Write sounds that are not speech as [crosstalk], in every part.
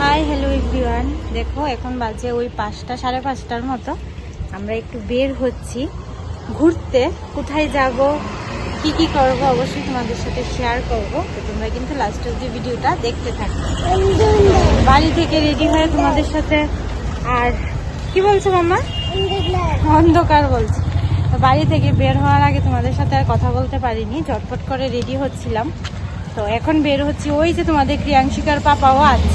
Hi hello everyone দেখো, এখন বাজে ওই পাঁচটা, সাড়ে পাঁচটার মতো। আমরা একটু বের হচ্ছি। ঘুরতে। কোথায় যাব? কি কি করব? অবশ্যই তোমাদের সাথে শেয়ার করব। তো তোমরা কিন্তু লাস্ট অব্দি ভিডিওটা দেখতে থাকো। বাড়ি থেকে রেডি হয়ে তোমাদের সাথে আর কি বলছো মামা? অন্ধকার বলছি। বাড়ি থেকে বের হওয়ার আগে তোমাদের সাথে আর কথা বলতে পারিনি। ঝটপট করে রেডি হচ্ছিলাম। তো এখন বের হচ্ছি ওই যে তোমাদের ক্রিয়াংশিকার পাপাও আছে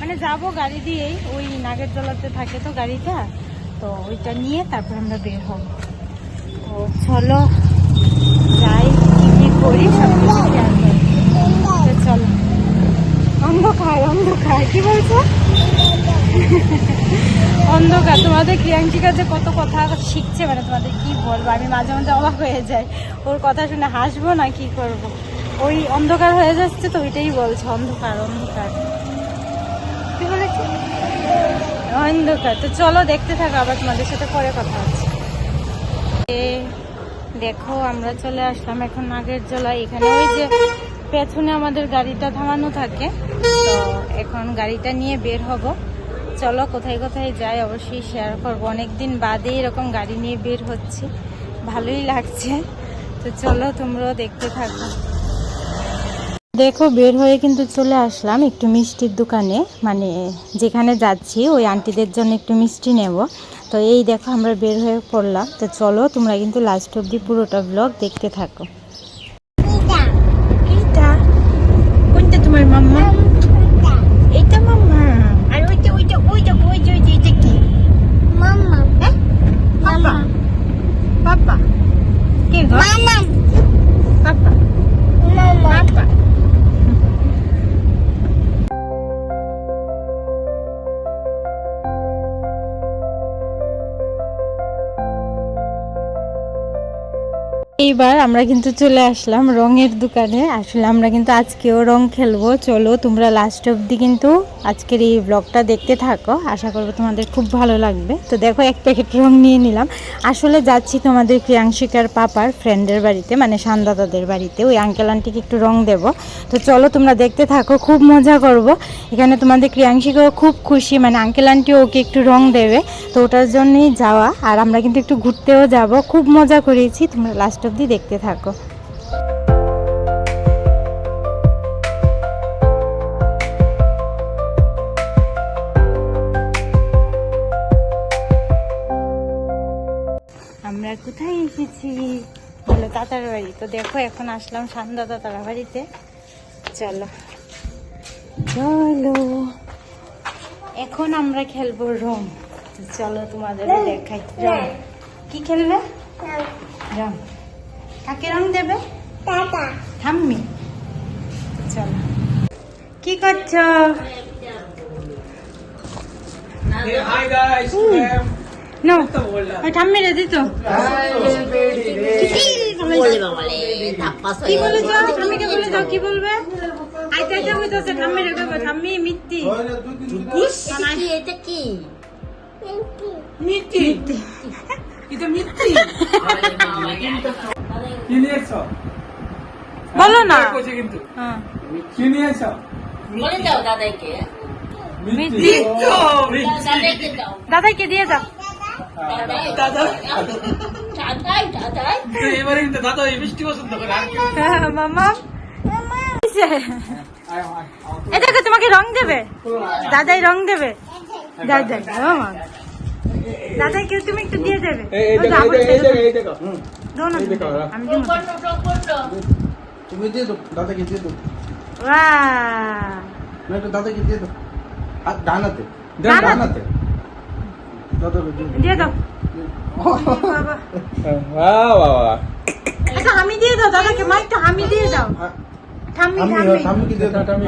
মানে যাব গাড়ি দিয়েই, ওই নাগের জলাতে থাকে তো গাড়িটা, তো ওইটা নিয়ে তারপর আমরা বের হব। তো চলো, যাই, কি কি করি সব কিছু শেয়ার করি। তো চলো। অন্ধকার অন্ধকার, কি বলছো? অন্ধকার, তোমাদের ক্রিয়াংশিকা যে কত কথা শিখছে মানে তোমাদের কি বলব? আমি মাঝে মাঝে অবাক হয়ে যাই। ওর কথা শুনে হাসবো না, কি করব। ওই অন্ধকার হয়ে যাচ্ছে তো ওইটাই বলছে, অন্ধকার অন্ধকার। অন্ধকার। তো চলো দেখতে থাকো, আবার তোমাদের সাথে পরে কথা হচ্ছে। দেখো, আমরা চলে আসলাম এখন নাগের জলা এখানে ওই যে পেছনে আমাদের গাড়িটা থামানো থাকে, তো এখন গাড়িটা নিয়ে বের হব। চলো, কোথায় কোথায় যাই, অবশ্যই শেয়ার করব। অনেকদিন বাদে এরকম গাড়ি নিয়ে বের হচ্ছে। ভালোই লাগছে। তো চলো, তোমরাও দেখতে থাকো। দেখো, বের হয়ে কিন্তু চলে আসলাম একটু মিষ্টির দোকানে। মানে যেখানে যাচ্ছি, ওই আন্টিদের জন্য একটু মিষ্টি নেব। তো এই দেখো, আমরা বের হয়ে পড়লাম। তো চলো, তোমরা কিন্তু লাস্ট অব্দি পুরোটা ব্লগ দেখতে থাকো। এইবার আমরা কিন্তু চলে আসলাম রঙের দোকানে। আসলে আমরা কিন্তু আজকেও রং খেলব। চলো তোমরা লাস্ট অবধি কিন্তু আজকের এই ব্লগটা দেখতে থাকো। আশা করব তোমাদের খুব ভালো লাগবে। তো দেখো এক প্যাকেট রং নিয়ে নিলাম। আসলে যাচ্ছি তোমাদের ক্রিয়াংশিকার পাপার ফ্রেন্ডের বাড়িতে মানে সান্দাদাদের বাড়িতে। ওই আঙ্কেল আন্টিকে একটু রং দেব। তো চলো তোমরা দেখতে থাকো, খুব মজা করব। এখানে তোমাদের ক্রিয়াংশিকাও খুব খুশি মানে আঙ্কেল আন্টিও ওকে একটু রং দেবে। তো ওটার জন্যই যাওয়া। আর আমরা কিন্তু একটু ঘুরতেও যাব। খুব মজা করেছি। তোমরা লাস্ট অবধি দেখতে থাকো। আমরা কোথায় এসেছি? বলো তাতার বাড়ি। তো দেখো এখন আসলাম সান্দা তাতার বাড়িতে। চলো। চলো। এখন আমরা খেলব রং চলো তোমাদের দেখাই। রং কি খেলবে? রং কাকে রং দেবে? ঠাম্মি। চলো। কি করছ. নো ওই ঠাম্মি রে দিত। কি বলে যাও? ঠাম্মিকে বলে যাও কি বলবে? আইতে আইতে হইতাছে ঠাম্মি রে দেবে ঠাম্মি মিত্তি। এটা কি [laughs] এটা মিথ্যি কি নিয়েছ? বলো না। কইছে কিন্তু। হ্যাঁ। কি নিয়েছ? বলে দাও দাদাইকে। দাদাইকে দিয়ে যাও। দাদা দাদাই দাদাই। তো এবারে কিন্তু দাদা এই মিষ্টি পছন্দ করে। আর কি? মামা আয় আয় এ দেখো তোমাকে রং দেবে? দাদাই রং দেবে? দাদাই ও মা দাদাই কেউ তুমি একটু দিয়ে দেবে। তুমি। দিয়ে দাও দাদাকে দিয়ে দাও না একটু দাদাকে দিয়ে দাও আর ডানাতে ডানাতে দিয়ে দাও। আচ্ছা আমি দিয়ে দাও দাদাকে মা একটু আমি দিয়ে দাও ঠাম্মি আমি ঠাম্মি দিয়ে দাও ঠাম্মি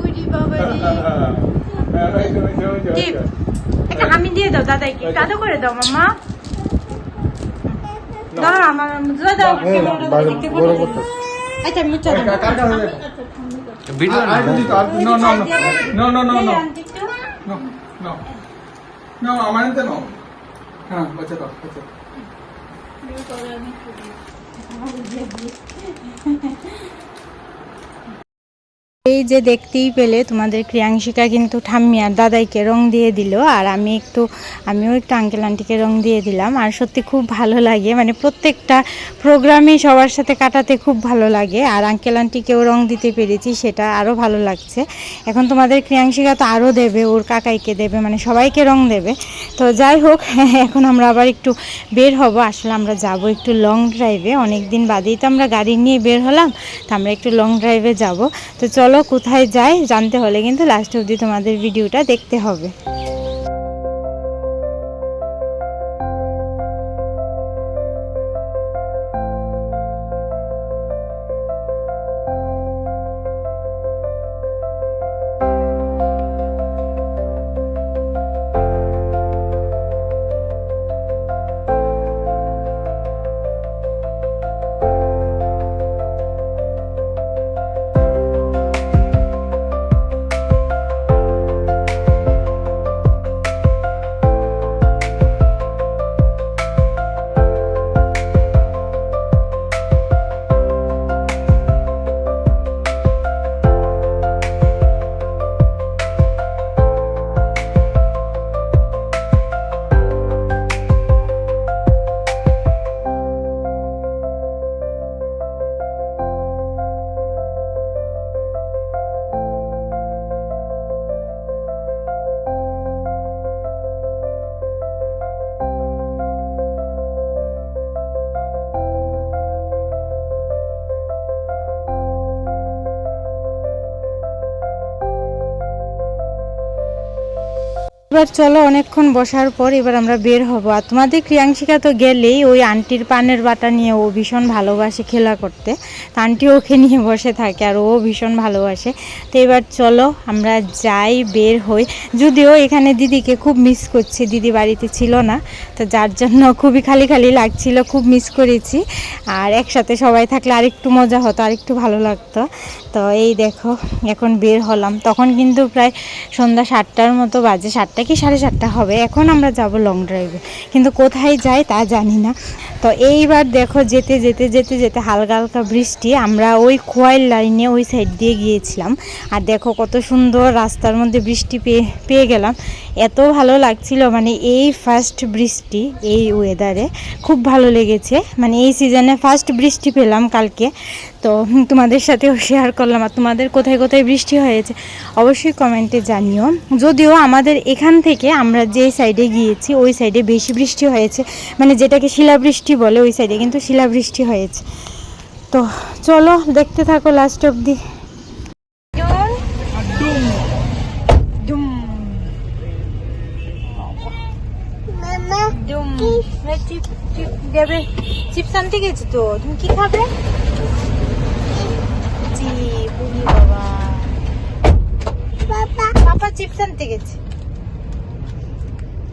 উরি বাবা রে টিপ একটা আমি দিয়ে দাও দাদাইকে দাদা করে দাও মামা দাও আমার এই যে দেখতেই পেলে, তোমাদের ক্রিয়াংশিকা কিন্তু ঠাম্মি আর দাদাইকে রং দিয়ে দিল, আর আমি একটু, আমিও একটু আঙ্কেল আন্টিকে রং দিয়ে দিলাম। আর সত্যি খুব ভালো লাগে মানে প্রত্যেকটা প্রোগ্রামই সবার সাথে কাটাতে খুব ভালো লাগে, আর আঙ্কেল আন্টিকেও রং দিতে পেরেছি, সেটা আরও ভালো লাগছে। এখন তোমাদের ক্রিয়াংশিকা তো আরও দেবে, ওর কাকাইকে দেবে মানে সবাইকে রং দেবে। তো যাই হোক, [laughs] এখন আমরা আবার একটু বের হব। আসলে আমরা যাব একটু লং ড্রাইভে অনেক দিন বাদেই তো আমরা গাড়ি নিয়ে বের হলাম, তো আমরা একটু লং ড্রাইভে যাব। তো চলো কোথায় যায় জানতে হলে কিন্তু লাস্ট অবধি তোমাদের ভিডিওটা দেখতে হবে। এবার চলো অনেকক্ষণ বসার পর এবার আমরা বের হব। আর তোমাদের ক্রিয়াংশিকা তো গেলেই ওই আন্টির পানের বাটা নিয়ে ও ভীষণ ভালোবাসে খেলা করতে। তো আন্টি ওকে নিয়ে বসে থাকে আর ও ভীষণ ভালোবাসে। তো এবার চলো আমরা যাই বের হই। যদিও এখানে দিদিকে খুব মিস করছি, দিদি বাড়িতে ছিল না। তো যার জন্য খুবই খালি খালি লাগছিল, খুব মিস করেছি। আর একসাথে সবাই থাকলে আরেকটু মজা হতো, আরেকটু ভালো লাগতো। তো এই দেখো, এখন বের হলাম। তখন কিন্তু প্রায় সন্ধ্যা সাতটার মতো বাজে। সাতটা কি সাড়ে সাতটা হবে? এখন আমরা যাব লং ড্রাইভে কিন্তু কোথায় যাই তা জানি না। তো এইবার দেখো যেতে যেতে যেতে যেতে হালকা হালকা বৃষ্টি। আমরা ওই খোয়াইল লাইনে ওই সাইড দিয়ে গিয়েছিলাম। আর দেখো কত সুন্দর রাস্তার মধ্যে বৃষ্টি পেয়ে পেয়ে গেলাম। এত ভালো লাগছিল মানে এই ফার্স্ট বৃষ্টি, এই ওয়েদারে খুব ভালো লেগেছে। মানে এই সিজনে ফার্স্ট বৃষ্টি পেলাম কালকে। তো তোমাদের সাথেও শেয়ার করলাম। আর তোমাদের কোথায় কোথায় বৃষ্টি হয়েছে, অবশ্যই কমেন্টে জানিও। যদিও আমাদের এখান থেকে আমরা যে সাইডে গিয়েছি, ওই সাইডে বেশি বৃষ্টি হয়েছে। মানে যেটাকে শিলাবৃষ্টি বলে ওই সাইডে কিন্তু শিলাবৃষ্টি হয়েছে। তো চলো দেখতে থাকো লাস্ট অবধি। চিপস আনতে গেছি তো তুমি কি খাবে? বাবা। পাপা চিপস আনতে গেছে।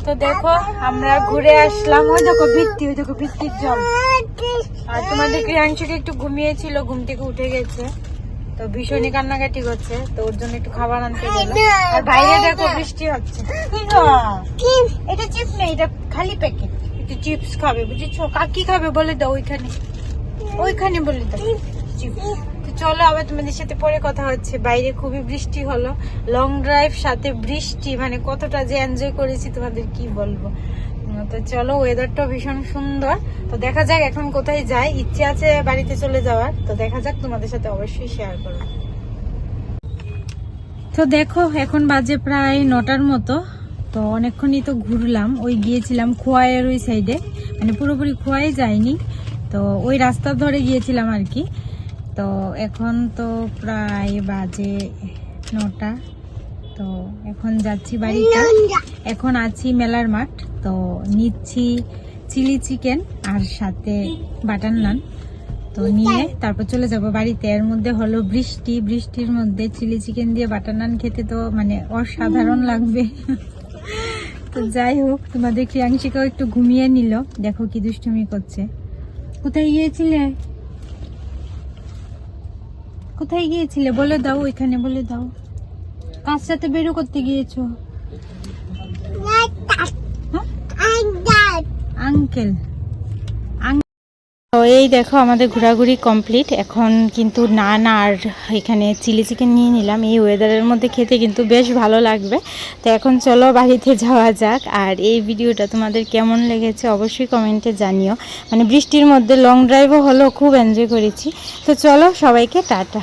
তো দেখো আমরা ঘুরে আসলাম। ওই দেখো বৃত্তি ওই দেখো বৃত্তির জল। আর তোমাদের ক্রিয়াংশকে একটু ঘুমিয়েছিল ঘুম থেকে উঠে গেছে। তো ভীষণই কান্নাকাটি করছে তো ওর জন্য একটু খাবার আনতে গেল। আর বাইরে দেখো বৃষ্টি হচ্ছে। [laughs] এটা চিপস নেই এটা খালি প্যাকেট। একটু চিপস খাবে বুঝেছ? কাকি খাবে বলে দাও ওইখানে। ওইখানে বলে দাও। চিপস। চলো আবার তোমাদের সাথে পরে কথা হচ্ছে। বাইরে খুবই বৃষ্টি হলো। লং ড্রাইভ সাথে বৃষ্টি মানে কতটা যে এনজয় করেছি, তোমাদের কি বলব? তো চলো ওয়েদারটা ভীষণ সুন্দর। তো দেখা যাক এখন কোথায় যাই। ইচ্ছে আছে বাড়িতে চলে যাওয়ার। তো দেখা যাক তোমাদের সাথে অবশ্যই শেয়ার করব। তো দেখো, এখন বাজে প্রায় নটার মতো। তো অনেকক্ষণই তো ঘুরলাম। ওই গিয়েছিলাম খোয়াইয়ের ওই সাইডে মানে পুরোপুরি খোয়াই যায়নি তো ওই রাস্তা ধরে গিয়েছিলাম আর কি। তো এখন তো প্রায় বাজে নটা। তো এখন যাচ্ছি বাড়িতে। এখন আছি মেলার মাঠ। তো নিচ্ছি চিলি চিকেন আর সাথে বাটার নান। তো নিয়ে তারপর চলে যাব বাড়িতে। এর মধ্যে হলো বৃষ্টি। বৃষ্টির মধ্যে চিলি চিকেন দিয়ে বাটার নান খেতে তো মানে অসাধারণ লাগবে। তো যাই হোক তোমাদের ক্রিয়াংশিকাও একটু ঘুমিয়ে নিল। দেখো কি দুষ্টুমি করছে। কোথায় গিয়েছিলে? কোথায় গিয়েছিলে? বলে দাও এখানে বলে দাও। কার সাথে বেরো করতে গিয়েছো? আঙ্কেল তো এই দেখো আমাদের ঘোরাঘুরি কমপ্লিট এখন কিন্তু নান আর এখানে চিলি চিকেন নিয়ে নিলাম। এই ওয়েদারের মধ্যে খেতে কিন্তু বেশ ভালো লাগবে। তো এখন চলো বাড়িতে যাওয়া যাক। আর এই ভিডিওটা তোমাদের কেমন লেগেছে অবশ্যই কমেন্টে জানিও। মানে বৃষ্টির মধ্যে লং ড্রাইভও হলো, খুব এনজয় করেছি। তো চলো সবাইকে টাটা।